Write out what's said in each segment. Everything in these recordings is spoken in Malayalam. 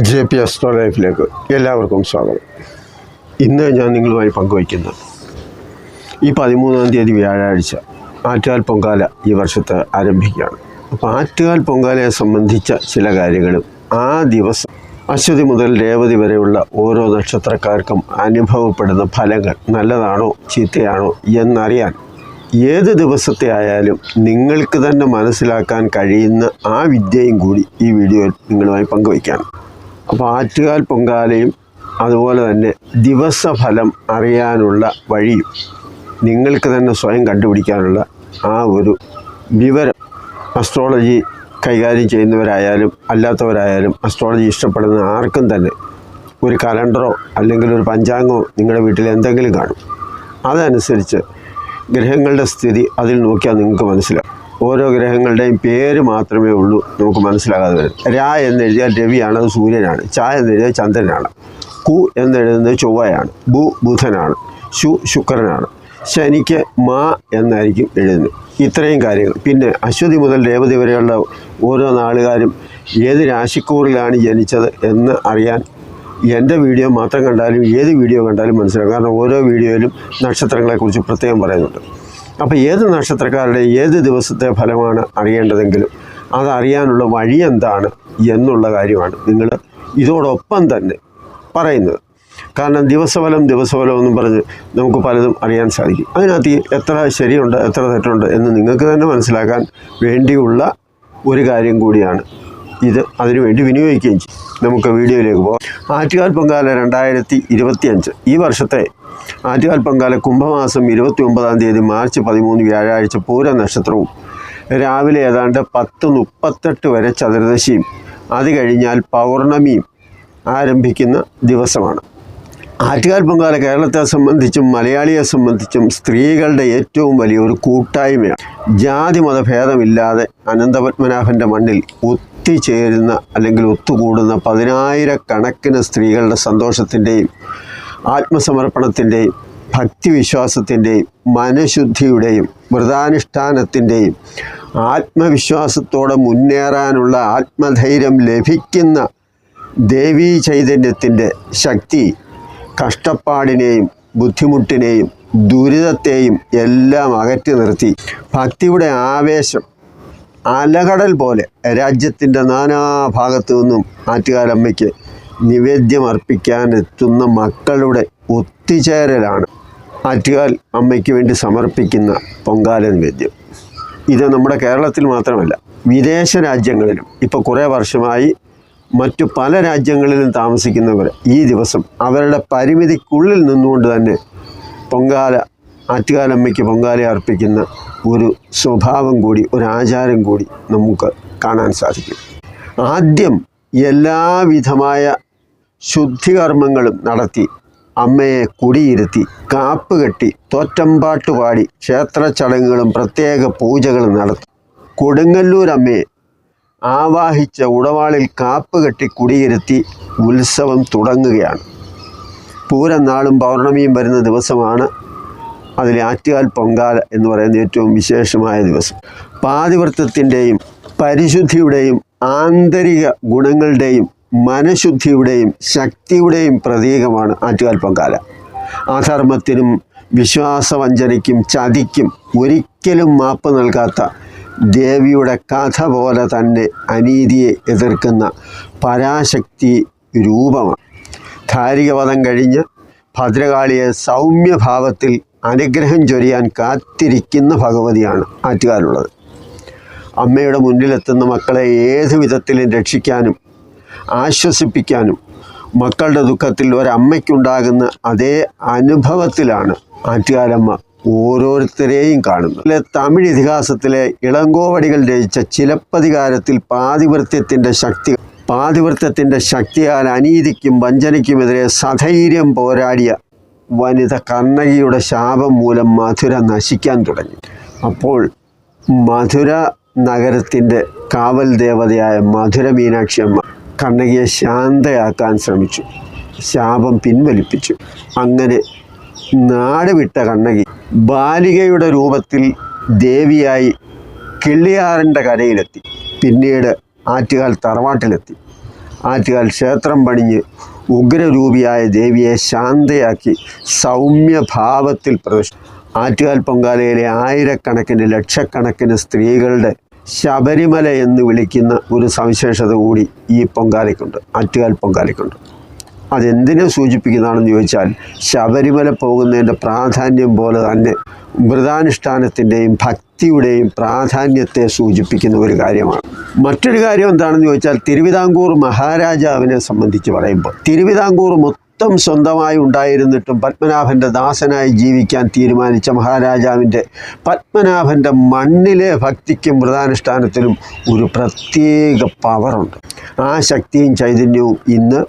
ജെ പി അസ്ട്രോ ലൈഫിലേക്ക് എല്ലാവർക്കും സ്വാഗതം. ഇന്ന് ഞാൻ നിങ്ങളുമായി പങ്കുവയ്ക്കുന്നത് ഈ പതിമൂന്നാം തീയതി വ്യാഴാഴ്ച ആറ്റുകാൽ പൊങ്കാല ഈ വർഷത്തെ ആരംഭിക്കുകയാണ്. അപ്പോൾ ആറ്റുകാൽ പൊങ്കാലയെ സംബന്ധിച്ച ചില കാര്യങ്ങളും ആ ദിവസം അശ്വതി മുതൽ രേവതി വരെയുള്ള ഓരോ നക്ഷത്രക്കാർക്കും അനുഭവപ്പെടുന്ന ഫലങ്ങൾ നല്ലതാണോ ചീത്തയാണോ എന്നറിയാൻ ഏത് ദിവസത്തെ ആയാലും നിങ്ങൾക്ക് തന്നെ മനസ്സിലാക്കാൻ കഴിയുന്ന ആ വിദ്യയും കൂടി ഈ വീഡിയോയിൽ നിങ്ങളുമായി പങ്കുവയ്ക്കുകയാണ് അപ്പോൾ ആറ്റുകാൽ പൊങ്കാലയും അതുപോലെ തന്നെ ദിവസഫലം അറിയാനുള്ള വഴിയും നിങ്ങൾക്ക് തന്നെ സ്വയം കണ്ടുപിടിക്കാനുള്ള ആ ഒരു വിവരം അസ്ട്രോളജി കൈകാര്യം ചെയ്യുന്നവരായാലും അല്ലാത്തവരായാലും അസ്ട്രോളജി ഇഷ്ടപ്പെടുന്ന ആർക്കും തന്നെ ഒരു കലണ്ടറോ അല്ലെങ്കിൽ ഒരു പഞ്ചാംഗമോ നിങ്ങളുടെ വീട്ടിൽ എന്തെങ്കിലും കാണും. അതനുസരിച്ച് ഗ്രഹങ്ങളുടെ സ്ഥിതി അതിൽ നോക്കിയാൽ നിങ്ങൾക്ക് മനസ്സിലാവും. ഓരോ ഗ്രഹങ്ങളുടെയും പേര് മാത്രമേ ഉള്ളൂ നമുക്ക് മനസ്സിലാകാതെ വരും. രാ എന്നെഴുതിയാൽ രവിയാണ് അത് സൂര്യനാണ്. ച എന്നെഴുതിയാൽ ചന്ദ്രനാണ്. കു എന്നെഴുതുന്നത് ചൊവ്വയാണ്. ബു ബുധനാണ്. ശു ശുക്രനാണ്. ശനിക്ക് മാ എന്നായിരിക്കും എഴുതുന്നത്. ഇത്രയും കാര്യങ്ങൾ. പിന്നെ അശ്വതി മുതൽ രേവതി വരെയുള്ള ഓരോ നാളുകാരും ഏത് രാശിക്കൂറിലാണ് ജനിച്ചത് എന്ന് അറിയാൻ എന്റെ വീഡിയോ മാത്രം കണ്ടാലും ഏത് വീഡിയോ കണ്ടാലും മനസ്സിലാക്കും കാരണം ഓരോ വീഡിയോയിലും നക്ഷത്രങ്ങളെക്കുറിച്ച് പ്രത്യേകം പറയുന്നുണ്ട്. അപ്പോൾ ഏത് നക്ഷത്രക്കാരുടെ ഏത് ദിവസത്തെ ഫലമാണ് അറിയേണ്ടതെങ്കിലും അതറിയാനുള്ള വഴി എന്താണ് എന്നുള്ള കാര്യമാണ് നിങ്ങൾ ഇതോടൊപ്പം തന്നെ പറയുന്നത്. കാരണം ദിവസഫലം ദിവസഫലം എന്നും പറഞ്ഞ് നമുക്ക് പലതും അറിയാൻ സാധിക്കും. അതിനകത്ത് എത്ര ശരിയുണ്ട് എത്ര തെറ്റുണ്ട് എന്ന് നിങ്ങൾക്ക് തന്നെ മനസ്സിലാക്കാൻ വേണ്ടിയുള്ള ഒരു കാര്യം കൂടിയാണ് ഇത്. അതിനുവേണ്ടി വിനിയോഗിക്കുകയും ചെയ്യും. നമുക്ക് വീഡിയോയിലേക്ക് പോകാം. ആറ്റുകാൽ പൊങ്കാല രണ്ടായിരത്തി ഇരുപത്തി അഞ്ച് ഈ വർഷത്തെ ആറ്റുകാൽ പൊങ്കാല കുംഭമാസം ഇരുപത്തി ഒമ്പതാം തീയതി മാർച്ച് പതിമൂന്ന് വ്യാഴാഴ്ച പൂര നക്ഷത്രവും രാവിലെ ഏതാണ്ട് പത്ത് മുപ്പത്തെട്ട് വരെ ചതുർദശിയും. അത് കഴിഞ്ഞാൽ പൗർണമിയും ആരംഭിക്കുന്ന ദിവസമാണ്. ആറ്റുകാൽ പൊങ്കാല കേരളത്തെ സംബന്ധിച്ചും മലയാളിയെ സംബന്ധിച്ചും സ്ത്രീകളുടെ ഏറ്റവും വലിയൊരു കൂട്ടായ്മയാണ്. ജാതി മതഭേദമില്ലാതെ അനന്തപത്മനാഭന്റെ മണ്ണിൽ ഒത്തുചേരുന്ന അല്ലെങ്കിൽ ഒത്തുകൂടുന്ന പതിനായിരക്കണക്കിന് സ്ത്രീകളുടെ സന്തോഷത്തിന്റെയും ആത്മസമർപ്പണത്തിന്റെയും ഭക്തിവിശ്വാസത്തിന്റെയും മനഃശുദ്ധിയുടെയും വ്രതാനുഷ്ഠാനത്തിന്റെയും ആത്മവിശ്വാസത്തോടെ മുന്നേറാനുള്ള ആത്മധൈര്യം ലഭിക്കുന്ന ദേവീ ചൈതന്യത്തിന്റെ ശക്തി കഷ്ടപ്പാടിനെയും ബുദ്ധിമുട്ടിനെയും ദുരിതത്തെയും എല്ലാം അകറ്റി നിർത്തി. ഭക്തിയുടെ ആവേശം അലകടൽ പോലെ രാജ്യത്തിന്റെ നാനാഭാഗത്തു നിന്നും ആറ്റുകാലമ്മയ്ക്ക് നിവേദ്യം അർപ്പിക്കാൻ എത്തുന്ന മക്കളുടെ ഒത്തുചേരലാണ് ആറ്റുകാൽ അമ്മയ്ക്ക് വേണ്ടി സമർപ്പിക്കുന്ന പൊങ്കാല നിവേദ്യം. ഇത് നമ്മുടെ കേരളത്തിൽ മാത്രമല്ല വിദേശ രാജ്യങ്ങളിലും ഇപ്പോൾ കുറേ വർഷമായി മറ്റു പല രാജ്യങ്ങളിലും താമസിക്കുന്നവർ ഈ ദിവസം അവരുടെ പരിമിതിക്കുള്ളിൽ നിന്നുകൊണ്ട് തന്നെ പൊങ്കാല ആറ്റുകാലമ്മയ്ക്ക് പൊങ്കാല അർപ്പിക്കുന്ന ഒരു സ്വഭാവം കൂടി ഒരു ആചാരം കൂടി നമുക്ക് കാണാൻ സാധിക്കും. ആദ്യം എല്ലാവിധമായ ശുദ്ധികർമ്മങ്ങളും നടത്തി അമ്മയെ കുടിയിരുത്തി കാപ്പ് കെട്ടി തോറ്റമ്പാട്ട് പാടി ക്ഷേത്ര ചടങ്ങുകളും പ്രത്യേക പൂജകളും നടത്തി. കൊടുങ്ങല്ലൂർ അമ്മയെ ആവാഹിച്ച ഉടവാളിൽ കാപ്പ് കെട്ടി കുടിയിരുത്തി ഉത്സവം തുടങ്ങുകയാണ്. പൂരം നാളും പൗർണമിയും വരുന്ന ദിവസമാണ് അതിൽ ആറ്റുകാൽ പൊങ്കാല എന്ന് പറയുന്ന ഏറ്റവും വിശേഷമായ ദിവസം. പാതിവൃത്തത്തിന്റെയും പരിശുദ്ധിയുടെയും ആന്തരിക ഗുണങ്ങളുടെയും മനഃശുദ്ധിയുടെയും ശക്തിയുടെയും പ്രതീകമാണ് ആറ്റുകാൽ പൊങ്കാല. അധർമ്മത്തിനും വിശ്വാസവഞ്ചനയ്ക്കും ചതിക്കും ഒരിക്കലും മാപ്പ് നൽകാത്ത ദേവിയുടെ കഥ പോലെ തന്നെ അനീതിയെ എതിർക്കുന്ന പരാശക്തി രൂപമാണ്. ധാരികവധം കഴിഞ്ഞ് ഭദ്രകാളിയെ സൗമ്യഭാവത്തിൽ അനുഗ്രഹം ചൊരിയാൻ കാത്തിരിക്കുന്ന ഭഗവതിയാണ് ആറ്റുകാരുള്ളത് അമ്മയുടെ മുന്നിലെത്തുന്ന മക്കളെ ഏത് വിധത്തിലും രക്ഷിക്കാനും ആശ്വസിപ്പിക്കാനും മക്കളുടെ ദുഃഖത്തിൽ ഒരമ്മയ്ക്കുണ്ടാകുന്ന അതേ അനുഭവത്തിലാണ് ആറ്റുകാരമ്മ ഓരോരുത്തരെയും കാണുന്നത്. തമിഴ് ഇതിഹാസത്തിലെ ഇളങ്കോവടികൾ രചിച്ച ചിലപ്പതികാരത്തിൽ പാതിവൃത്യത്തിന്റെ ശക്തി പാതിവൃത്യത്തിന്റെ ശക്തിയാൽ അനീതിക്കും വഞ്ചനയ്ക്കുമെതിരെ സധൈര്യം പോരാടിയ വനിത കണ്ണകിയുടെ ശാപം മൂലം മധുര നശിക്കാൻ തുടങ്ങി. അപ്പോൾ മധുര നഗരത്തിന്റെ കാവൽ ദേവതയായ മധുര മീനാക്ഷി അമ്മ കണ്ണകിയെ ശാന്തയാക്കാൻ ശ്രമിച്ചു. ശാപം പിൻവലിപ്പിച്ചു. അങ്ങനെ നാട് വിട്ട കണ്ണകി ബാലികയുടെ രൂപത്തിൽ ദേവിയായി കിള്ളിയാറിന്റെ കരയിലെത്തി. പിന്നീട് ആറ്റുകാൽ തറവാട്ടിലെത്തി. ആറ്റുകാൽ ക്ഷേത്രം പണിഞ്ഞ് ഉഗ്രരൂപിയായ ദേവിയെ ശാന്തയാക്കി സൗമ്യഭാവത്തിൽ പ്രവേശി ആറ്റുകാൽ പൊങ്കാലയിലെ ആയിരക്കണക്കിന് ലക്ഷക്കണക്കിന് സ്ത്രീകളുടെ ശബരിമല എന്ന് വിളിക്കുന്ന ഒരു സവിശേഷത കൂടി ഈ പൊങ്കാലയ്ക്കുണ്ട് ആറ്റുകാൽ പൊങ്കാലയ്ക്കുണ്ട്. അതെന്തിനെ സൂചിപ്പിക്കുന്നതാണെന്ന് ചോദിച്ചാൽ ശബരിമല പോകുന്നതിന്റെ പ്രാധാന്യം പോലെ തന്നെ വ്രതാനുഷ്ഠാനത്തിന്റെയും ഭക്തിയുടെയും പ്രാധാന്യത്തെ സൂചിപ്പിക്കുന്ന ഒരു കാര്യമാണ്. മറ്റൊരു കാര്യം എന്താണെന്ന് ചോദിച്ചാൽ തിരുവിതാംകൂർ മഹാരാജാവിനെ സംബന്ധിച്ച് പറയുമ്പോൾ തിരുവിതാംകൂർ മൊത്തം സ്വന്തമായി ഉണ്ടായിരുന്നിട്ടും പത്മനാഭന്റെ ദാസനായി ജീവിക്കാൻ തീരുമാനിച്ച മഹാരാജാവിന്റെ പത്മനാഭന്റെ മണ്ണിലെ ഭക്തിക്കും വ്രതാനുഷ്ഠാനത്തിനും ഒരു പ്രത്യേക പവറുണ്ട്. ആ ശക്തിയും ചൈതന്യവും ഇന്ന്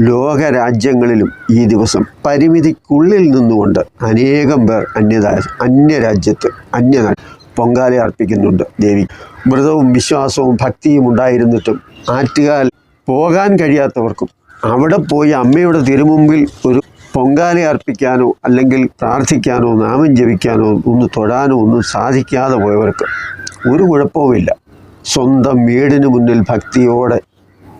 ലോകരാജ്യങ്ങളിലും ഈ ദിവസം പരിമിതിക്കുള്ളിൽ നിന്നുകൊണ്ട് അനേകം പേർ അന്യദാ അന്യരാജ്യത്ത് അന്യനാ പൊങ്കാല അർപ്പിക്കുന്നുണ്ട് ദേവി. വ്രതവും വിശ്വാസവും ഭക്തിയും ഉണ്ടായിരുന്നിട്ടും ആറ്റുകാൽ പോകാൻ കഴിയാത്തവർക്കും അവിടെ പോയി അമ്മയുടെ തിരുമുമ്പിൽ ഒരു പൊങ്കാല അർപ്പിക്കാനോ അല്ലെങ്കിൽ പ്രാർത്ഥിക്കാനോ നാമം ജപിക്കാനോ ഒന്ന് തൊഴാനോ ഒന്നും സാധിക്കാതെ പോയവർക്ക് ഒരു കുഴപ്പവുമില്ല. സ്വന്തം വീടിന് മുന്നിൽ ഭക്തിയോടെ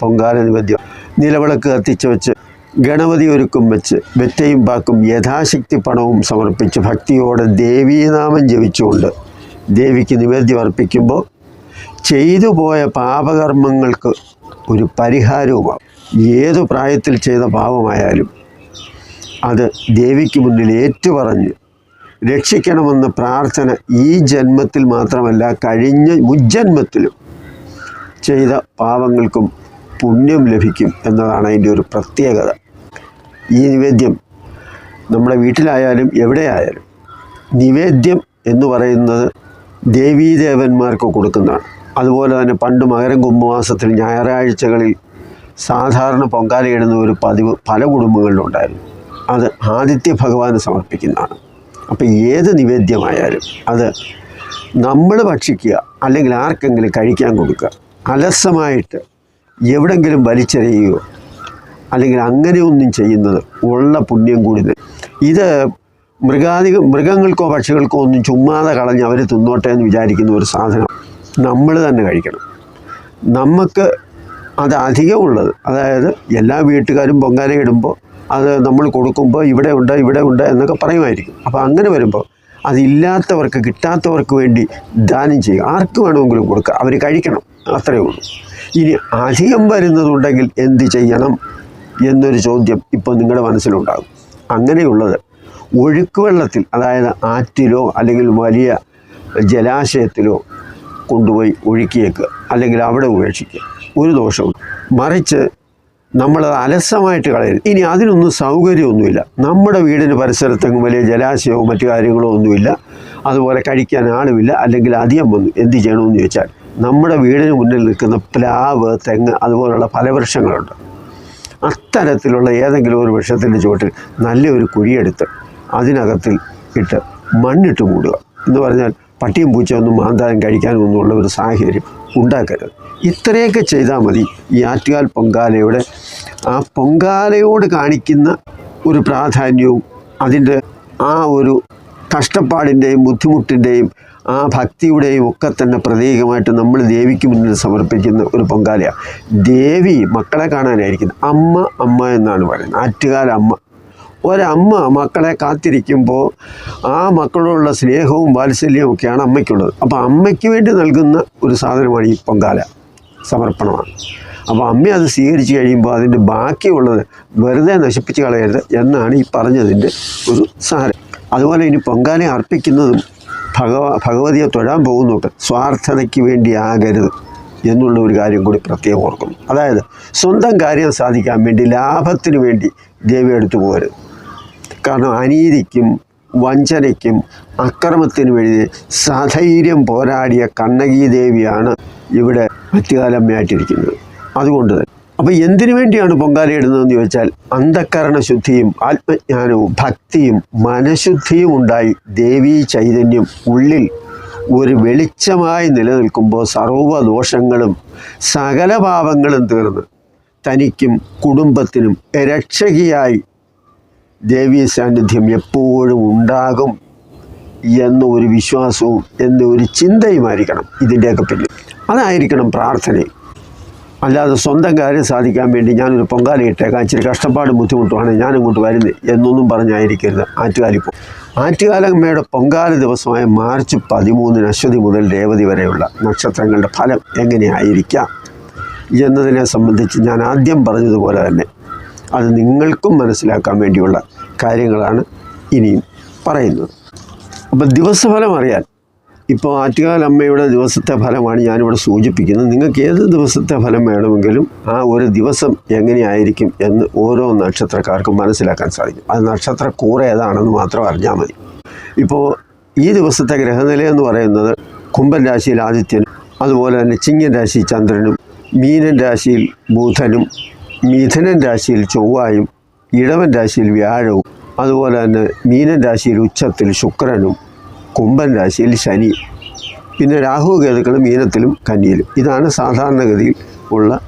പൊങ്കാല നിവേദ്യം നിലവിളക്ക് കത്തിച്ച് വെച്ച് ഗണപതി ഒരുക്കും വെച്ച് വെറ്റയും പാക്കും യഥാശക്തി പണവും സമർപ്പിച്ച് ഭക്തിയോടെ ദേവീനാമം ജപിച്ചുകൊണ്ട് ദേവിക്ക് നിവേദ്യം അർപ്പിക്കുമ്പോൾ ചെയ്തു പോയ പാപകർമ്മങ്ങൾക്ക് ഒരു പരിഹാരവുമാകും ഏതു പ്രായത്തിൽ ചെയ്ത പാപമായാലും അത് ദേവിക്ക് മുന്നിൽ ഏറ്റുപറഞ്ഞ് രക്ഷിക്കണമെന്ന പ്രാർത്ഥന ഈ ജന്മത്തിൽ മാത്രമല്ല കഴിഞ്ഞ മുജ്ജന്മത്തിലും ചെയ്ത പാപങ്ങൾക്കും പുണ്യം ലഭിക്കും എന്നതാണ് അതിന്റെ ഒരു പ്രത്യേകത. ഈ നിവേദ്യം നമ്മുടെ വീട്ടിലായാലും എവിടെയായാലും നിവേദ്യം എന്ന് പറയുന്നത് ദേവീദേവന്മാർക്ക് കൊടുക്കുന്നതാണ്. അതുപോലെ തന്നെ പണ്ട് മകരം കുംഭമാസത്തിൽ ഞായറാഴ്ചകളിൽ സാധാരണ പൊങ്കാലയിടുന്ന ഒരു പതിവ് പല കുടുംബങ്ങളിലും ഉണ്ടായിരുന്നു. അത് ആദിത്യ ഭഗവാന് സമർപ്പിക്കുന്നതാണ്. അപ്പോൾ ഏത് നിവേദ്യമായാലും അത് നമ്മൾ ഭക്ഷിക്കുക അല്ലെങ്കിൽ ആർക്കെങ്കിലും കഴിക്കാൻ കൊടുക്കുക. അലസമായിട്ട് എവിടെങ്കിലും വലിച്ചെറിയുകയോ അല്ലെങ്കിൽ അങ്ങനെയൊന്നും ചെയ്യുന്നത് ഉള്ള പുണ്യം കൂടി ഇത് മൃഗാദി മൃഗങ്ങൾക്കോ പക്ഷികൾക്കോ ഒന്നും ചുമ്മാതെ കളഞ്ഞ് അവർ തിന്നോട്ടെ എന്ന് വിചാരിക്കുന്ന ഒരു സാധനം നമ്മൾ തന്നെ കഴിക്കണം. നമുക്ക് അത് അധികമുള്ളത് അതായത് എല്ലാ വീട്ടുകാരും പൊങ്കാല ഇടുമ്പോൾ അത് നമ്മൾ കൊടുക്കുമ്പോൾ ഇവിടെ ഉണ്ട് ഇവിടെ ഉണ്ട് എന്നൊക്കെ പറയുമായിരിക്കും. അപ്പോൾ അങ്ങനെ വരുമ്പോൾ അതില്ലാത്തവർക്ക് കിട്ടാത്തവർക്ക് വേണ്ടി ദാനം ചെയ്യുക. ആർക്ക് വേണമെങ്കിലും കൊടുക്കുക. അവർ കഴിക്കണം. അത്രയേ ഉള്ളൂ. ഇനി അധികം വരുന്നതുണ്ടെങ്കിൽ എന്ത് ചെയ്യണം എന്നൊരു ചോദ്യം ഇപ്പോൾ നിങ്ങളുടെ മനസ്സിലുണ്ടാകും. അങ്ങനെയുള്ളത് ഒഴുക്കുവെള്ളത്തിൽ അതായത് ആറ്റിലോ അല്ലെങ്കിൽ വലിയ ജലാശയത്തിലോ കൊണ്ടുപോയി ഒഴുക്കിയേക്കുക അല്ലെങ്കിൽ അവിടെ ഉപേക്ഷിക്കുക. ഒരു ദോഷവും മറിച്ച് നമ്മളത് അലസമായിട്ട് കളയരുത്. ഇനി അതിനൊന്നും സൗകര്യമൊന്നുമില്ല. നമ്മുടെ വീടിന് പരിസരത്തെങ്ങും വലിയ ജലാശയവും മറ്റു കാര്യങ്ങളോ ഒന്നുമില്ല. അതുപോലെ കഴിക്കാൻ ആളുമില്ല. അല്ലെങ്കിൽ അധികം വന്നു. എന്ത് ചെയ്യണമെന്ന് ചോദിച്ചാൽ നമ്മുടെ വീടിന് മുന്നിൽ നിൽക്കുന്ന പ്ലാവ് തെങ്ങ് അതുപോലുള്ള ഫലവൃക്ഷങ്ങളുണ്ട് അത്തരത്തിലുള്ള ഏതെങ്കിലും ഒരു വൃക്ഷത്തിന്റെ ചുവട്ടിൽ നല്ലൊരു കുഴിയെടുത്ത് അതിനകത്തിൽ ഇട്ട് മണ്ണിട്ട് മൂടുക. എന്ന് പറഞ്ഞാൽ പട്ടിയും പൂച്ചയൊന്നും മാന്താരം കഴിക്കാനും ഒന്നുമുള്ള ഒരു സാഹചര്യം ഉണ്ടാക്കരുത്. ഇത്രയൊക്കെ ചെയ്താൽ മതി. ഈ ആറ്റുകാൽ പൊങ്കാലയുടെ ആ പൊങ്കാലയോട് കാണിക്കുന്ന ഒരു പ്രാധാന്യവും അതിന്റെ ആ ഒരു കഷ്ടപ്പാടിന്റെയും ബുദ്ധിമുട്ടിന്റെയും ആ ഭക്തിയുടെയും ഒക്കെ തന്നെ പ്രതീകമായിട്ട് നമ്മൾ ദേവിക്ക് മുന്നിൽ സമർപ്പിക്കുന്ന ഒരു പൊങ്കാലയാണ്. ദേവി മക്കളെ കാണാനായിരിക്കുന്നത്. അമ്മ അമ്മ എന്നാണ് പറയുന്നത്. ആറ്റുകാല അമ്മ. ഒരമ്മ മക്കളെ കാത്തിരിക്കുമ്പോൾ ആ മക്കളോടുള്ള സ്നേഹവും വാത്സല്യവും ഒക്കെയാണ് അമ്മയ്ക്കുള്ളത്. അപ്പോൾ അമ്മയ്ക്ക് വേണ്ടി നൽകുന്ന ഒരു സാധനമാണ് ഈ പൊങ്കാല. സമർപ്പണമാണ്. അപ്പോൾ അമ്മ അത് സ്വീകരിച്ച് കഴിയുമ്പോൾ അതിന്റെ ബാക്കിയുള്ളത് വെറുതെ നശിപ്പിച്ച് കളയരുത് എന്നാണ് ഈ പറഞ്ഞതിന്റെ ഒരു സാരം. അതുപോലെ ഇനി പൊങ്കാല അർപ്പിക്കുന്നതും ഭഗവ ഭഗവതിയെ തൊഴാൻ പോകുന്നുണ്ട് സ്വാർത്ഥതയ്ക്ക് വേണ്ടി ആകരുത് എന്നുള്ള ഒരു കാര്യം കൂടി പ്രത്യേകം ഓർക്കുന്നു അതായത് സ്വന്തം കാര്യം സാധിക്കാൻ വേണ്ടി ലാഭത്തിന് വേണ്ടി ദേവി എടുത്തു പോകരുത്. കാരണം അനീതിക്കും വഞ്ചനയ്ക്കും അക്രമത്തിന് വേണ്ടി സധൈര്യം പോരാടിയ കണ്ണകി ദേവിയാണ് ഇവിടെ മറ്റുകാലമ്മയായിട്ടിരിക്കുന്നത് അതുകൊണ്ട് തന്നെ. അപ്പോൾ എന്തിനു വേണ്ടിയാണ് പൊങ്കാലയിടുന്നതെന്ന് ചോദിച്ചാൽ അന്ധക്കരണ ശുദ്ധിയും ആത്മജ്ഞാനവും ഭക്തിയും മനഃശുദ്ധിയും ഉണ്ടായി ദേവീ ചൈതന്യം ഉള്ളിൽ ഒരു വെളിച്ചമായി നിലനിൽക്കുമ്പോൾ സർവദോഷങ്ങളും സകല പാപങ്ങളും തീർന്ന് തനിക്കും കുടുംബത്തിനും രക്ഷകിയായി ദേവീ സാന്നിധ്യം എപ്പോഴും ഉണ്ടാകും എന്ന ഒരു വിശ്വാസവും എന്ന ഒരു ചിന്തയുമായിരിക്കണം ഇതിന്റെയൊക്കെ പിന്നിൽ. അതായിരിക്കണം പ്രാർത്ഥനയും അല്ലാതെ സ്വന്തം കാര്യം സാധിക്കാൻ വേണ്ടി ഞാനൊരു പൊങ്കാല ഇട്ടേക്കാം. ഇച്ചിരി കഷ്ടപ്പാടും ബുദ്ധിമുട്ടുമാണ് ഞാൻ ഇങ്ങോട്ട് വരുന്നത് എന്നൊന്നും പറഞ്ഞായിരിക്കരുത് ആറ്റുകാലിപ്പോൾ ആറ്റുകാലമ്മയുടെ പൊങ്കാല ദിവസമായ മാർച്ച് പതിമൂന്നിന് അശ്വതി മുതൽ രേവതി വരെയുള്ള നക്ഷത്രങ്ങളുടെ ഫലം എങ്ങനെയായിരിക്കാം എന്നതിനെ സംബന്ധിച്ച് ഞാൻ ആദ്യം പറഞ്ഞതുപോലെ തന്നെ അത് നിങ്ങൾക്കും മനസ്സിലാക്കാൻ വേണ്ടിയുള്ള കാര്യങ്ങളാണ് ഇനിയും പറയുന്നത്. അപ്പം ദിവസഫലം അറിയാൻ. ഇപ്പോൾ ആറ്റുകാലമ്മയുടെ ദിവസത്തെ ഫലമാണ് ഞാനിവിടെ സൂചിപ്പിക്കുന്നത്. നിങ്ങൾക്ക് ഏത് ദിവസത്തെ ഫലം വേണമെങ്കിലും ആ ഒരു ദിവസം എങ്ങനെയായിരിക്കും എന്ന് ഓരോ നക്ഷത്രക്കാർക്കും മനസ്സിലാക്കാൻ സാധിക്കും. അത് നക്ഷത്ര കൂറ ഏതാണെന്ന് മാത്രം അറിഞ്ഞാൽ മതി. ഇപ്പോൾ ഈ ദിവസത്തെ ഗ്രഹനില എന്ന് പറയുന്നത് കുംഭൻ രാശിയിൽ ആദിത്യനും അതുപോലെ തന്നെ ചിങ്ങൻ രാശി ചന്ദ്രനും മീനൻ രാശിയിൽ ബുധനും മിഥുനൻ രാശിയിൽ ചൊവ്വായും ഇടവൻ രാശിയിൽ വ്യാഴവും അതുപോലെ തന്നെ മീനൻ രാശിയിൽ ഉച്ചത്തിൽ ശുക്രനും കുംഭൻ രാശിയിൽ ശനി പിന്നെ രാഹു കേതുക്കൾ മീനത്തിലും കന്നിയിലും. ഇതാണ് സാധാരണഗതിയിൽ ഉള്ള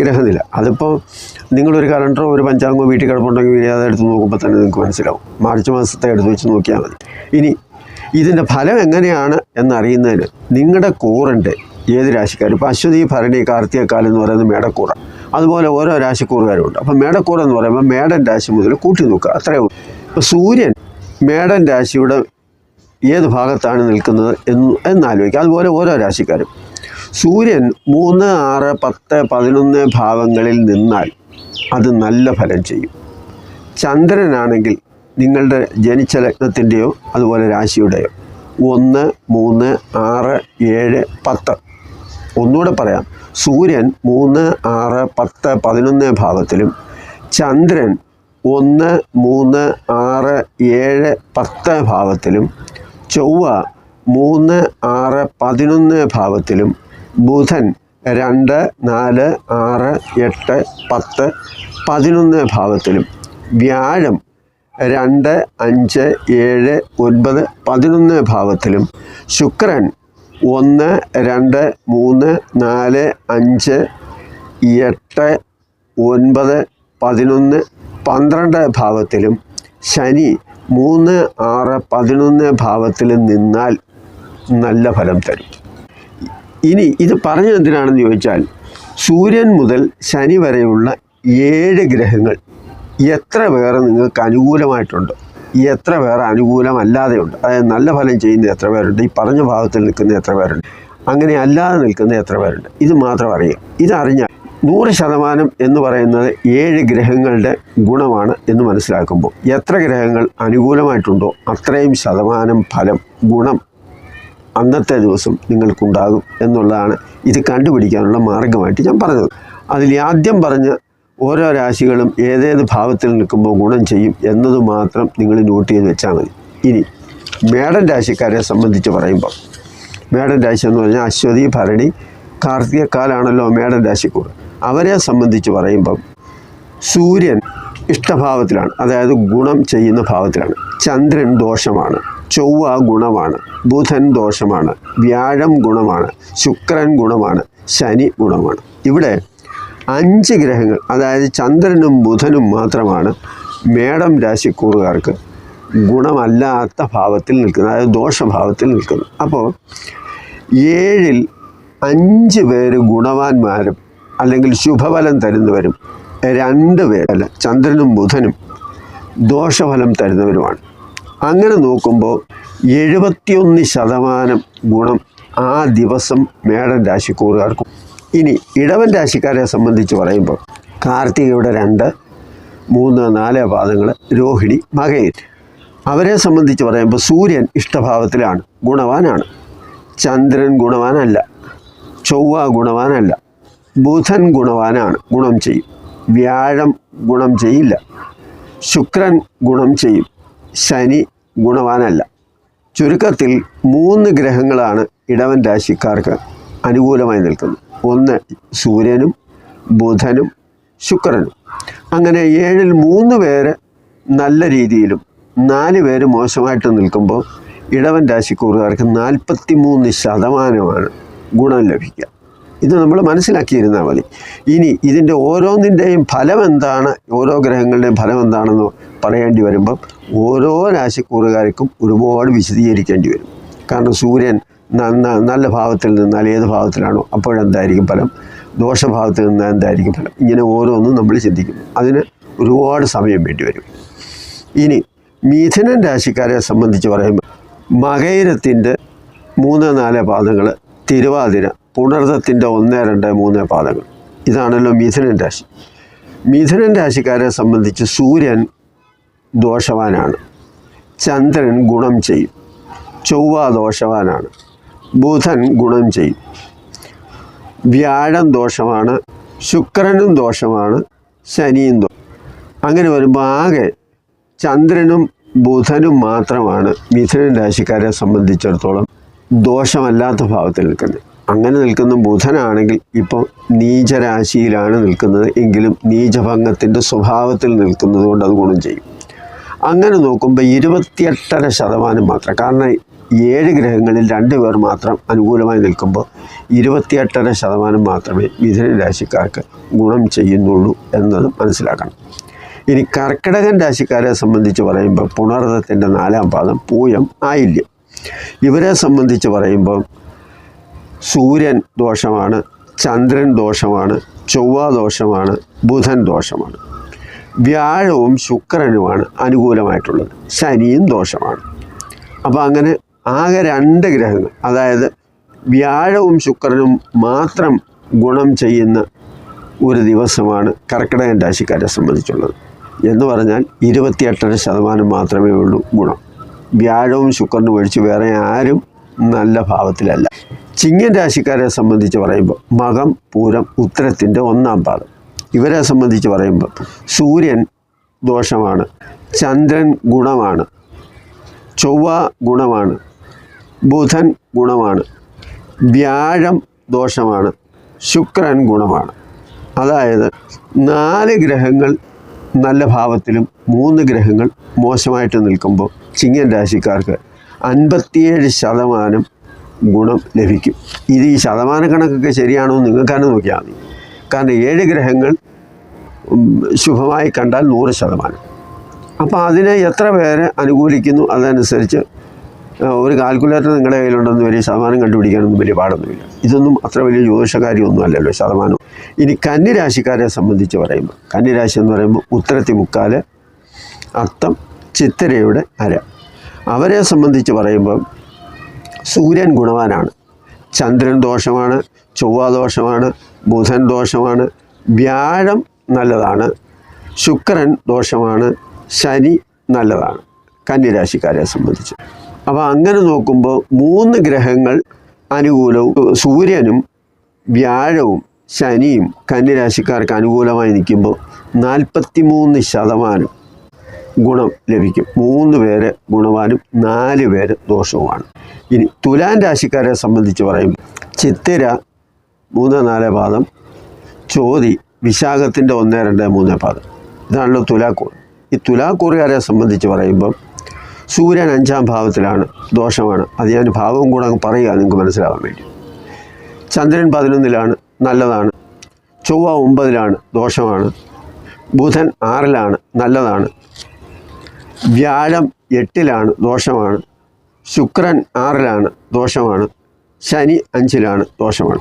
ഗ്രഹനില. അതിപ്പോൾ നിങ്ങളൊരു കലണ്ടറോ ഒരു പഞ്ചാംഗമോ വീട്ടിൽ കിടപ്പുണ്ടെങ്കിൽ അത് എടുത്ത് നോക്കുമ്പോൾ തന്നെ നിങ്ങൾക്ക് മനസ്സിലാവും. മാർച്ച് മാസത്തെ എടുത്ത് വെച്ച് നോക്കിയാൽ മതി. ഇനി ഇതിന്റെ ഫലം എങ്ങനെയാണ് എന്നറിയുന്നതിന് നിങ്ങളുടെ കൂറിന്റെ ഏത് രാശിക്കാർ? ഇപ്പോൾ അശ്വതി ഭരണി കാർത്തികക്കാലം എന്ന് പറയുന്നത് മേടക്കൂറ. അതുപോലെ ഓരോ രാശിക്കൂറുകാരുണ്ട് അപ്പം മേടക്കൂർ എന്ന് പറയുമ്പോൾ മേടൻ രാശി മുതൽ കൂട്ടി നോക്കുക. അത്രയേ ഉള്ളൂ. ഇപ്പോൾ സൂര്യൻ മേടൻ രാശിയുടെ ഏത് ഭാഗത്താണ് നിൽക്കുന്നത് എന്ന് എന്നാലോചിക്കുക. അതുപോലെ ഓരോ രാശിക്കാരും. സൂര്യൻ മൂന്ന് ആറ് പത്ത് പതിനൊന്ന് ഭാവങ്ങളിൽ നിന്നാൽ അത് നല്ല ഫലം ചെയ്യും. ചന്ദ്രനാണെങ്കിൽ നിങ്ങളുടെ ജനിച്ച ലഗ്നത്തിന്റെയോ അതുപോലെ രാശിയുടെയോ ഒന്ന് മൂന്ന് ആറ് ഏഴ് പത്ത്. ഒന്നുകൂടെ പറയാം. സൂര്യൻ മൂന്ന് ആറ് പത്ത് പതിനൊന്ന് ഭാവത്തിലും ചന്ദ്രൻ ഒന്ന് മൂന്ന് ആറ് ഏഴ് പത്ത് ഭാവത്തിലും ചൊവ്വ മൂന്ന് ആറ് പതിനൊന്ന് ഭാവത്തിലും ബുധൻ രണ്ട് നാല് ആറ് എട്ട് പത്ത് പതിനൊന്ന് ഭാവത്തിലും വ്യാഴം രണ്ട് അഞ്ച് ഏഴ് ഒൻപത് പതിനൊന്ന് ഭാവത്തിലും ശുക്രൻ ഒന്ന് രണ്ട് മൂന്ന് നാല് അഞ്ച് എട്ട് ഒൻപത് പതിനൊന്ന് പന്ത്രണ്ട് ഭാവത്തിലും ശനി മൂന്ന് ആറ് പതിനൊന്ന് ഭാവത്തിലും നിന്നാൽ നല്ല ഫലം തരും. ഇനി ഇത് പറഞ്ഞത് എന്തിനാണെന്ന് ചോദിച്ചാൽ സൂര്യൻ മുതൽ ശനി വരെയുള്ള ഏഴ് ഗ്രഹങ്ങൾ എത്ര പേർ നിങ്ങൾക്ക് അനുകൂലമായിട്ടുണ്ട്? എത്ര പേർ അനുകൂലമല്ലാതെയുണ്ട് അതായത് നല്ല ഫലം ചെയ്യുന്ന എത്ര പേരുണ്ട് ഈ പറഞ്ഞ ഭാവത്തിൽ നിൽക്കുന്ന എത്ര പേരുണ്ട് അങ്ങനെ അല്ലാതെ നിൽക്കുന്ന എത്ര പേരുണ്ട്. ഇത് മാത്രം അറിയാം. ഇതറിഞ്ഞാൽ നൂറ് ശതമാനം എന്ന് പറയുന്നത് ഏഴ് ഗ്രഹങ്ങളുടെ ഗുണമാണ് എന്ന് മനസ്സിലാക്കുമ്പോൾ എത്ര ഗ്രഹങ്ങൾ അനുകൂലമായിട്ടുണ്ടോ അത്രയും ശതമാനം ഫലം ഗുണം അന്നത്തെ ദിവസം നിങ്ങൾക്കുണ്ടാകും എന്നുള്ളതാണ് ഇത് കണ്ടുപിടിക്കാനുള്ള മാർഗമായിട്ട് ഞാൻ പറഞ്ഞത്. അതിൽ ആദ്യം പറഞ്ഞ ഓരോ രാശികളും ഏതേത് ഭാവത്തിൽ നിൽക്കുമ്പോൾ ഗുണം ചെയ്യും എന്നത് മാത്രം നിങ്ങൾ നോട്ട് ചെയ്ത് വെച്ചാൽ മതി. ഇനി മേടൻ രാശിക്കാരെ സംബന്ധിച്ച് പറയുമ്പോൾ മേടൻ രാശി എന്ന് പറഞ്ഞാൽ അശ്വതി ഭരണി കാർത്തികക്കാലാണല്ലോ മേടൻ രാശിക്കൂടെ. അവരെ സംബന്ധിച്ച് പറയുമ്പം സൂര്യൻ ഇഷ്ടഭാവത്തിലാണ് അതായത് ഗുണം ചെയ്യുന്ന ഭാവത്തിലാണ്. ചന്ദ്രൻ ദോഷമാണ് ചൊവ്വ ഗുണമാണ് ബുധൻ ദോഷമാണ് വ്യാഴം ഗുണമാണ് ശുക്രൻ ഗുണമാണ് ശനി ഗുണമാണ്. ഇവിടെ അഞ്ച് ഗ്രഹങ്ങൾ അതായത് ചന്ദ്രനും ബുധനും മാത്രമാണ് മേടം രാശിക്കൂറുകാർക്ക് ഗുണമല്ലാത്ത ഭാവത്തിൽ നിൽക്കുന്നത് അതായത് ദോഷഭാവത്തിൽ നിൽക്കുന്നത്. അപ്പോൾ ഏഴിൽ അഞ്ച് പേര് ഗുണവാന്മാരും അല്ലെങ്കിൽ ശുഭഫലം തരുന്നവരും രണ്ട് പേരല്ല ചന്ദ്രനും ബുധനും ദോഷഫലം തരുന്നവരുമാണ്. അങ്ങനെ നോക്കുമ്പോൾ എഴുപത്തിയൊന്ന് ശതമാനം ഗുണം ആ ദിവസം മേടം രാശിക്കൂറുകാർക്കും ഇനി ഇടവൻ രാശിക്കാരെ സംബന്ധിച്ച് പറയുമ്പോൾ കാർത്തികയുടെ രണ്ട് മൂന്ന് നാല് പാദങ്ങൾ രോഹിണി മകയിൽ അവരെ സംബന്ധിച്ച് പറയുമ്പോൾ സൂര്യൻ ഇഷ്ടഭാവത്തിലാണ് ഗുണവാനാണ്. ചന്ദ്രൻ ഗുണവാനല്ല ചൊവ്വ ഗുണവാനല്ല ബുധൻ ഗുണവാനാണ് ഗുണം ചെയ്യും. വ്യാഴം ഗുണം ചെയ്യില്ല ശുക്രൻ ഗുണം ചെയ്യും ശനി ഗുണവാനല്ല. ചുരുക്കത്തിൽ മൂന്ന് ഗ്രഹങ്ങളാണ് ഇടവൻ രാശിക്കാർക്ക് അനുകൂലമായി നിൽക്കുന്നത്. ഒന്ന് സൂര്യനും ബുധനും ശുക്രനും. അങ്ങനെ ഏഴിൽ മൂന്ന് പേര് നല്ല രീതിയിലും നാല് പേര് മോശമായിട്ട് നിൽക്കുമ്പോൾ ഇടവൻ രാശിക്കൂറുകാർക്ക് നാൽപ്പത്തി മൂന്ന് ശതമാനമാണ് ഗുണം ലഭിക്കുക. ഇത് നമ്മൾ മനസ്സിലാക്കിയിരുന്നാൽ മതി. ഇനി ഇതിന്റെ ഓരോന്നിന്റെയും ഫലം എന്താണ്? ഓരോ ഗ്രഹങ്ങളുടെയും ഫലം എന്താണെന്ന് പറയേണ്ടി വരുമ്പം ഓരോ രാശിക്കൂറുകാർക്കും ഒരുപാട് വിശദീകരിക്കേണ്ടി വരും. കാരണം സൂര്യൻ നല്ല ഭാവത്തിൽ നിന്നാൽ ഏത് ഭാവത്തിലാണോ അപ്പോഴെന്തായിരിക്കും ഫലം? ദോഷഭാവത്തിൽ നിന്നാൽ എന്തായിരിക്കും ഫലം? ഇങ്ങനെ ഓരോന്നും നമ്മൾ ചിന്തിക്കും അതിന് ഒരുപാട് സമയം വേണ്ടി വരും. ഇനി മിഥുനൻ രാശിക്കാരെ സംബന്ധിച്ച് പറയുമ്പോൾ മകൈരത്തിന്റെ മൂന്ന് നാല് പാദങ്ങൾ തിരുവാതിര പുണർദത്തിന്റെ ഒന്ന് രണ്ട് മൂന്ന് പാദങ്ങൾ. ഇതാണല്ലോ മിഥുനൻ രാശി. മിഥുനൻ രാശിക്കാരെ സംബന്ധിച്ച് സൂര്യൻ ദോഷവാനാണ്. ചന്ദ്രൻ ഗുണം ചെയ്യും. ചൊവ്വ ദോഷവാനാണ്. ബുധൻ ഗുണം ചെയ്യും. വ്യാഴം ദോഷമാണ് ശുക്രനും ദോഷമാണ് ശനിയും ദോഷം അങ്ങനെ വരുമ്പോൾ ആകെ ചന്ദ്രനും ബുധനും മാത്രമാണ് മിഥുനൻ രാശിക്കാരെ സംബന്ധിച്ചിടത്തോളം ദോഷമല്ലാത്ത ഭാവത്തിൽ നിൽക്കുന്നത്. അങ്ങനെ നിൽക്കുന്ന ബുധനാണെങ്കിൽ ഇപ്പോൾ നീചരാശിയിലാണ് നിൽക്കുന്നത്. എങ്കിലും നീചഭംഗത്തിന്റെ സ്വഭാവത്തിൽ നിൽക്കുന്നത് കൊണ്ട് അത് ഗുണം ചെയ്യും. അങ്ങനെ നോക്കുമ്പോൾ ഇരുപത്തിയെട്ടര ശതമാനം മാത്രം. കാരണം ഏഴ് ഗ്രഹങ്ങളിൽ രണ്ട് പേർ മാത്രം അനുകൂലമായി നിൽക്കുമ്പോൾ ഇരുപത്തിയെട്ടര ശതമാനം മാത്രമേ മിഥുന രാശിക്കാർക്ക് ഗുണം ചെയ്യുന്നുള്ളൂ എന്നത് മനസ്സിലാക്കണം. ഇനി കർക്കിടകൻ രാശിക്കാരെ സംബന്ധിച്ച് പറയുമ്പോൾ പുണർദത്തിന്റെ നാലാം പാദം പൂയം ആയില്യം. ഇവരെ സംബന്ധിച്ച് പറയുമ്പോൾ സൂര്യൻ ദോഷമാണ് ചന്ദ്രൻ ദോഷമാണ് ചൊവ്വ ദോഷമാണ് ബുധൻ ദോഷമാണ്. വ്യാഴവും ശുക്രനുമാണ് അനുകൂലമായിട്ടുള്ളത് ശനിയും ദോഷമാണ്. അപ്പോൾ അങ്ങനെ ആകെ രണ്ട് ഗ്രഹങ്ങൾ. അതായത് വ്യാഴവും ശുക്രനും മാത്രം ഗുണം ചെയ്യുന്ന ഒരു ദിവസമാണ് കർക്കിടകൻ രാശിക്കാരെ സംബന്ധിച്ചുള്ളത്. എന്ന് പറഞ്ഞാൽ ഇരുപത്തിയെട്ടര ശതമാനം മാത്രമേ ഉള്ളൂ ഗുണം. വ്യാഴവും ശുക്രനും ഒഴിച്ച് വേറെ ആരും നല്ല ഭാവത്തിലല്ല. ചിങ്ങൻ രാശിക്കാരെ സംബന്ധിച്ച് പറയുമ്പോൾ മകം പൂരം ഉത്തരത്തിന്റെ ഒന്നാം പാദം. ഇവരെ സംബന്ധിച്ച് പറയുമ്പോൾ സൂര്യൻ ദോഷമാണ് ചന്ദ്രൻ ഗുണമാണ് ചൊവ്വ ഗുണമാണ് ബുധൻ ഗുണമാണ്. വ്യാഴം ദോഷമാണ്. ശുക്രൻ ഗുണമാണ്. അതായത് നാല് ഗ്രഹങ്ങൾ നല്ല ഭാവത്തിലും മൂന്ന് ഗ്രഹങ്ങൾ മോശമായിട്ട് നിൽക്കുമ്പോൾ ചിങ്ങൻ രാശിക്കാർക്ക് അൻപത്തിയേഴ് ശതമാനം ഗുണം ലഭിക്കും. ഇത് ഈ ശതമാന കണക്കൊക്കെ ശരിയാണോ നിങ്ങൾക്കാണ് നോക്കിയാൽ മതി. കാരണം ഏഴ് ഗ്രഹങ്ങൾ ശുഭമായി കണ്ടാൽ നൂറ് ശതമാനം. അപ്പോൾ അതിനെ എത്ര പേരെ അനുകൂലിക്കുന്നു? അതനുസരിച്ച് ഒരു കാൽക്കുലേറ്റർ നിങ്ങളുടെ കയ്യിലുണ്ടെന്ന് വലിയ ശതമാനം കണ്ടുപിടിക്കാനൊന്നും വലിയ പാടൊന്നുമില്ല. ഇതൊന്നും അത്ര വലിയ ജ്യോതിഷകാര്യമൊന്നും അല്ലല്ലോ ശതമാനം. ഇനി കന്നിരാശിക്കാരെ സംബന്ധിച്ച് പറയുമ്പോൾ കന്നിരാശി എന്ന് പറയുമ്പോൾ ഉത്തരത്തി മുക്കാൽ അത്തം ചിത്തിരയുടെ അര. അവരെ സംബന്ധിച്ച് പറയുമ്പം സൂര്യൻ ഗുണവാനാണ്. ചന്ദ്രൻ ദോഷമാണ് ചൊവ്വ ദോഷമാണ് ബുധൻ ദോഷമാണ് വ്യാഴം നല്ലതാണ് ശുക്രൻ ദോഷമാണ് ശനി നല്ലതാണ് കന്യരാശിക്കാരെ സംബന്ധിച്ച്. അപ്പോൾ അങ്ങനെ നോക്കുമ്പോൾ മൂന്ന് ഗ്രഹങ്ങൾ അനുകൂലവും സൂര്യനും വ്യാഴവും ശനിയും കന്യരാശിക്കാർക്ക് അനുകൂലമായി നിൽക്കുമ്പോൾ നാൽപ്പത്തി മൂന്ന് ശതമാനം ഗുണം ലഭിക്കും. മൂന്ന് പേര് ഗുണവാനും നാല് പേര് ദോഷവുമാണ്. ഇനി തുലാൻ രാശിക്കാരെ സംബന്ധിച്ച് പറയും ചിത്തിര മൂന്ന് നാല് പാദം ചോതി വിശാഖത്തിന്റെ ഒന്ന് രണ്ട് മൂന്ന് പാദം. ഇതാണല്ലോ തുലാക്കൂർ ഈ തുലാക്കൂറുകാരെ സംബന്ധിച്ച് പറയുമ്പോൾ സൂര്യൻ അഞ്ചാം ഭാവത്തിലാണ് ദോഷമാണ്. അത് ഞാൻ ഭാവവും കൂടെ അങ്ങ് പറയുക നിങ്ങൾക്ക് മനസ്സിലാവാൻ വേണ്ടി. ചന്ദ്രൻ പതിനൊന്നിലാണ് നല്ലതാണ്. ചൊവ്വ ഒമ്പതിലാണ് ദോഷമാണ്. ബുധൻ ആറിലാണ് നല്ലതാണ്. വ്യാഴം എട്ടിലാണ് ദോഷമാണ്. ശുക്രൻ ആറിലാണ് ദോഷമാണ്. ശനി അഞ്ചിലാണ് ദോഷമാണ്.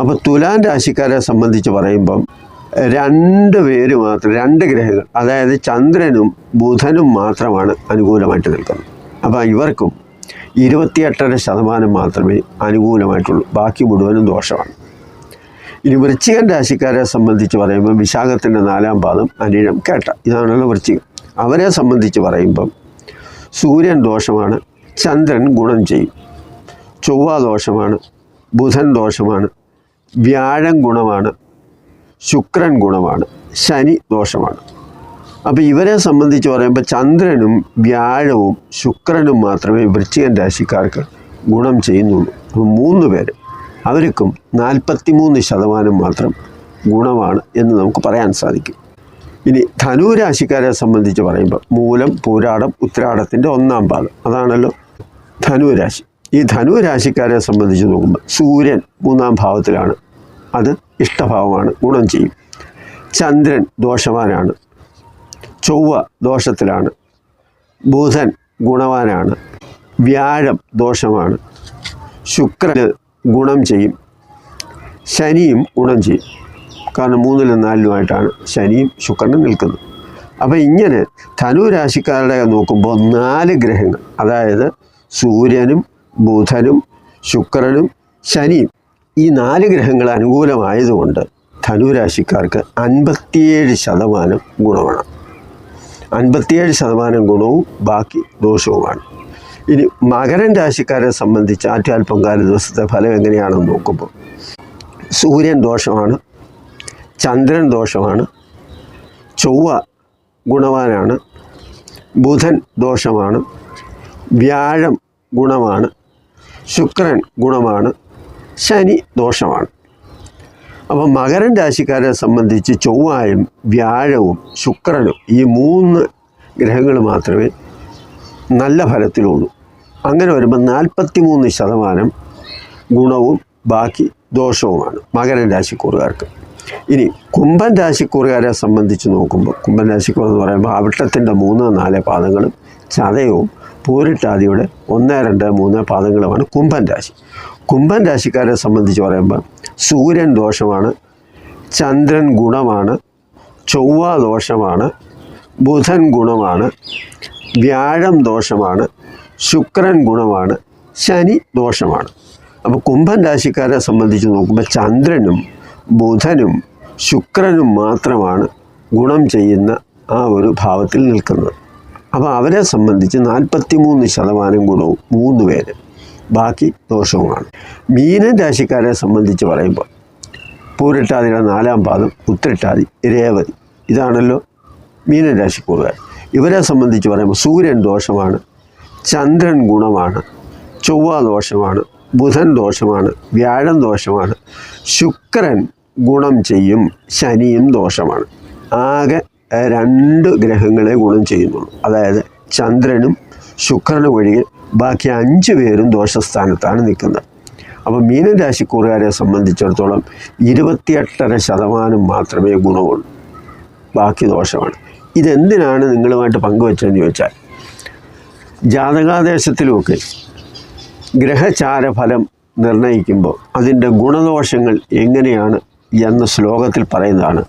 അപ്പോൾ തുലാൻ രാശിക്കാരെ സംബന്ധിച്ച് പറയുമ്പം രണ്ട് പേര് മാത്രം രണ്ട് ഗ്രഹങ്ങൾ. അതായത് ചന്ദ്രനും ബുധനും മാത്രമാണ് അനുകൂലമായിട്ട് നിൽക്കുന്നത്. അപ്പോൾ ഇവർക്കും ഇരുപത്തിയെട്ടര ശതമാനം മാത്രമേ അനുകൂലമായിട്ടുള്ളൂ. ബാക്കി മുഴുവനും ദോഷമാണ്. ഇനി വൃശ്ചികൻ രാശിക്കാരെ സംബന്ധിച്ച് പറയുമ്പോൾ വിശാഖത്തിന്റെ നാലാം പാദം അനിഴം കേട്ട. ഇതാണല്ലോ വൃശ്ചികം. അവരെ സംബന്ധിച്ച് പറയുമ്പം സൂര്യൻ ദോഷമാണ് ചന്ദ്രൻ ഗുണം ചെയ്യും. ചൊവ്വ ദോഷമാണ് ബുധൻ ദോഷമാണ് വ്യാഴം ഗുണമാണ് ശുക്രൻ ഗുണമാണ് ശനി ദോഷമാണ്. അപ്പോൾ ഇവരെ സംബന്ധിച്ച് പറയുമ്പോൾ ചന്ദ്രനും വ്യാഴവും ശുക്രനും മാത്രമേ വൃശ്ചികൻ രാശിക്കാർക്ക് ഗുണം ചെയ്യുന്നുള്ളൂ. അപ്പോൾ മൂന്ന് പേര് അവർക്കും നാൽപ്പത്തി മൂന്ന് ശതമാനം മാത്രം ഗുണമാണ് എന്ന് നമുക്ക് പറയാൻ സാധിക്കും. ഇനി ധനുരാശിക്കാരെ സംബന്ധിച്ച് പറയുമ്പോൾ മൂലം പൂരാടം ഉത്രാടത്തിന്റെ ഒന്നാം പാദം അതാണല്ലോ ധനുരാശി ഈ ധനുരാശിക്കാരെ സംബന്ധിച്ച് നോക്കുമ്പോൾ സൂര്യൻ മൂന്നാം ഭാവത്തിലാണ്. അത് ഇഷ്ടഭാവമാണ് ഗുണം ചെയ്യും. ചന്ദ്രൻ ദോഷവാനാണ് ചൊവ്വ ദോഷത്തിലാണ് ബുധൻ ഗുണവാനാണ് വ്യാഴം ദോഷമാണ് ശുക്രന് ഗുണം ചെയ്യും ശനിയും ഗുണം ചെയ്യും. കാരണം മൂന്നിലും നാലിലുമായിട്ടാണ് ശനിയും ശുക്രനും നിൽക്കുന്നത്. അപ്പോൾ ഇങ്ങനെ ധനു രാശിക്കാരുടെ നോക്കുമ്പോൾ നാല് ഗ്രഹങ്ങൾ അതായത് സൂര്യനും ബുധനും ശുക്രനും ശനിയും ഈ നാല് ഗ്രഹങ്ങൾ അനുകൂലമായതുകൊണ്ട് ധനുരാശിക്കാർക്ക് അൻപത്തിയേഴ് ശതമാനം ഗുണമാണ്. അൻപത്തിയേഴ് ശതമാനം ഗുണവും ബാക്കി ദോഷവുമാണ്. ഇനി മകരൻ രാശിക്കാരെ സംബന്ധിച്ച് ആറ്റാൽ പൊങ്കാല ദിവസത്തെ ഫലം എങ്ങനെയാണെന്ന് നോക്കുമ്പോൾ സൂര്യൻ ദോഷമാണ് ചന്ദ്രൻ ദോഷമാണ് ചൊവ്വ ഗുണവാനാണ് ബുധൻ ദോഷമാണ് വ്യാഴം ഗുണമാണ് ശുക്രൻ ഗുണമാണ് ശനി ദോഷമാണ്. അപ്പം മകരൻ രാശിക്കാരെ സംബന്ധിച്ച് ചൊവ്വായും വ്യാഴവും ശുക്രനും ഈ മൂന്ന് ഗ്രഹങ്ങൾ മാത്രമേ നല്ല ഫലത്തിലുള്ളൂ. അങ്ങനെ വരുമ്പോൾ നാൽപ്പത്തി മൂന്ന് ശതമാനം ഗുണവും ബാക്കി ദോഷവുമാണ് മകരൻ രാശിക്കൂറുകാർക്ക്. ഇനി കുംഭൻ രാശിക്കൂറുകാരെ സംബന്ധിച്ച് നോക്കുമ്പോൾ കുംഭൻ രാശിക്കൂർ എന്ന് പറയുമ്പോൾ അവിട്ടത്തിന്റെ മൂന്ന് നാല് പാദങ്ങളും ചതയവും പൂരിട്ടാതിയുടെ ഒന്ന് രണ്ട് മൂന്ന് പാദങ്ങളുമാണ് കുംഭൻ രാശി. കുംഭൻ രാശിക്കാരെ സംബന്ധിച്ച് പറയുമ്പോൾ സൂര്യൻ ദോഷമാണ് ചന്ദ്രൻ ഗുണമാണ് ചൊവ്വ ദോഷമാണ് ബുധൻ ഗുണമാണ് വ്യാഴം ദോഷമാണ് ശുക്രൻ ഗുണമാണ് ശനി ദോഷമാണ്. അപ്പോൾ കുംഭൻ രാശിക്കാരെ സംബന്ധിച്ച് നോക്കുമ്പോൾ ചന്ദ്രനും ബുധനും ശുക്രനും മാത്രമാണ് ഗുണം ചെയ്യുന്ന ആ ഒരു ഭാവത്തിൽ നിൽക്കുന്നത്. അപ്പോൾ അവരെ സംബന്ധിച്ച് നാൽപ്പത്തി മൂന്ന് ശതമാനം ഗുണവും മൂന്ന് പേര്. ബാക്കി ദോഷവുമാണ്. മീനൻ രാശിക്കാരെ സംബന്ധിച്ച് പറയുമ്പോൾ പൂരിട്ടാതിയുടെ നാലാം പാദം ഉത്തരട്ടാതി രേവതി. ഇതാണല്ലോ മീനൻ രാശിക്കൂറുകാർ. ഇവരെ സംബന്ധിച്ച് പറയുമ്പോൾ സൂര്യൻ ദോഷമാണ് ചന്ദ്രൻ ഗുണമാണ് ചൊവ്വ ദോഷമാണ് ബുധൻ ദോഷമാണ് വ്യാഴം ദോഷമാണ് ശുക്രൻ ഗുണം ചെയ്യും ശനിയും ദോഷമാണ്. ആകെ രണ്ട് ഗ്രഹങ്ങളെ ഗുണം ചെയ്യുന്നുള്ളൂ. അതായത് ചന്ദ്രനും ശുക്രനും ഒഴികെ ബാക്കി അഞ്ച് പേരും ദോഷസ്ഥാനത്താണ് നിൽക്കുന്നത്. അപ്പോൾ മീനൻ രാശിക്കൂറുകാരെ സംബന്ധിച്ചിടത്തോളം ഇരുപത്തിയെട്ടര ശതമാനം മാത്രമേ ഗുണമുള്ളൂ. ബാക്കി ദോഷമാണ്. ഇതെന്തിനാണ് നിങ്ങളുമായിട്ട് പങ്കുവച്ചതെന്ന് ചോദിച്ചാൽ ജാതകാദേശത്തിലുമൊക്കെ ഗ്രഹചാരഫലം നിർണയിക്കുമ്പോൾ അതിന്റെ ഗുണദോഷങ്ങൾ എങ്ങനെയാണ് എന്ന ശ്ലോകത്തിൽ പറയുന്നതാണ്.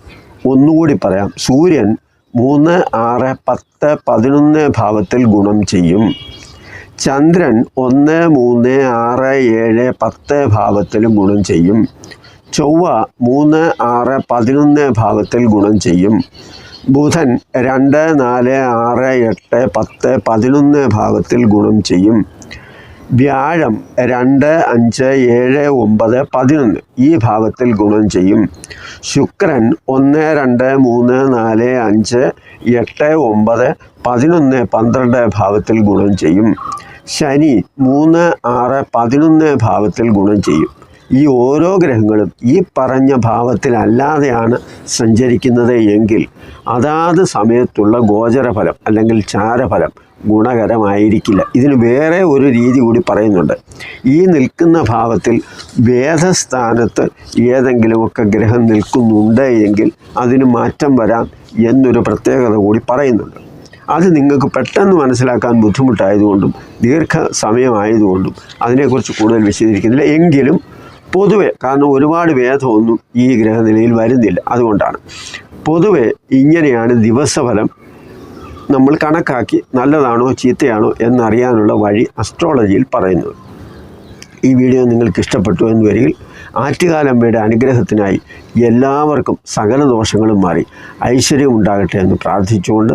ഒന്നുകൂടി പറയാം സൂര്യൻ മൂന്ന് ആറ് പത്ത് പതിനൊന്ന് ഭാവത്തിൽ ഗുണം ചെയ്യും. ചന്ദ്രൻ ഒന്ന് മൂന്ന് ആറ് ഏഴ് പത്ത് ഭാവത്തിൽ ഗുണം ചെയ്യും. ചൊവ്വ മൂന്ന് ആറ് പതിനൊന്ന് ഭാവത്തിൽ ഗുണം ചെയ്യും. ബുധൻ രണ്ട് നാല് ആറ് എട്ട് പത്ത് പതിനൊന്ന് ഭാവത്തിൽ ഗുണം ചെയ്യും. വ്യാഴം രണ്ട് അഞ്ച് ഏഴ് ഒമ്പത് പതിനൊന്ന് ഈ ഭാവത്തിൽ ഗുണം ചെയ്യും. ശുക്രൻ ഒന്ന് രണ്ട് മൂന്ന് നാല് അഞ്ച് എട്ട് ഒമ്പത് പതിനൊന്ന് പന്ത്രണ്ട് ഭാവത്തിൽ ഗുണം ചെയ്യും. ശനി മൂന്ന് ആറ് പതിനൊന്ന് ഭാവത്തിൽ ഗുണം ചെയ്യും. ഈ ഓരോ ഗ്രഹങ്ങളും ഈ പറഞ്ഞ ഭാവത്തിലല്ലാതെയാണ് സഞ്ചരിക്കുന്നത് എങ്കിൽ അതാത് സമയത്തുള്ള ഗോചരഫലം അല്ലെങ്കിൽ ചാരഫലം ഗുണകരമായിരിക്കില്ല. ഇതിന് വേറെ ഒരു രീതി കൂടി പറയുന്നുണ്ട്. ഈ നിൽക്കുന്ന ഭാവത്തിൽ വേദസ്ഥാനത്ത് ഏതെങ്കിലുമൊക്കെ ഗ്രഹം നിൽക്കുന്നുണ്ട് എങ്കിൽ അതിന് മാറ്റം വരാം എന്നൊരു പ്രത്യേകത കൂടി പറയുന്നുണ്ട്. അത് നിങ്ങൾക്ക് പെട്ടെന്ന് മനസ്സിലാക്കാൻ ബുദ്ധിമുട്ടായതുകൊണ്ടും ദീർഘ സമയമായതുകൊണ്ടും അതിനെക്കുറിച്ച് കൂടുതൽ വിശദീകരിക്കുന്നില്ല. എങ്കിലും പൊതുവെ കാരണം ഒരുപാട് വേദമൊന്നും ഈ ഗ്രഹനിലയിൽ വരുന്നില്ല. അതുകൊണ്ടാണ്. പൊതുവെ ഇങ്ങനെയാണ് ദിവസഫലം നമ്മൾ കണക്കാക്കി നല്ലതാണോ ചീത്തയാണോ എന്നറിയാനുള്ള വഴി അസ്ട്രോളജിയിൽ പറയുന്നത്. ഈ വീഡിയോ നിങ്ങൾക്ക് ഇഷ്ടപ്പെട്ടു എന്ന് വരികിൽ ആറ്റുകാലമ്മയുടെ അനുഗ്രഹത്തിനായി എല്ലാവർക്കും സകല ദോഷങ്ങളും മാറി. ഐശ്വര്യം ഉണ്ടാകട്ടെ എന്ന് പ്രാർത്ഥിച്ചുകൊണ്ട്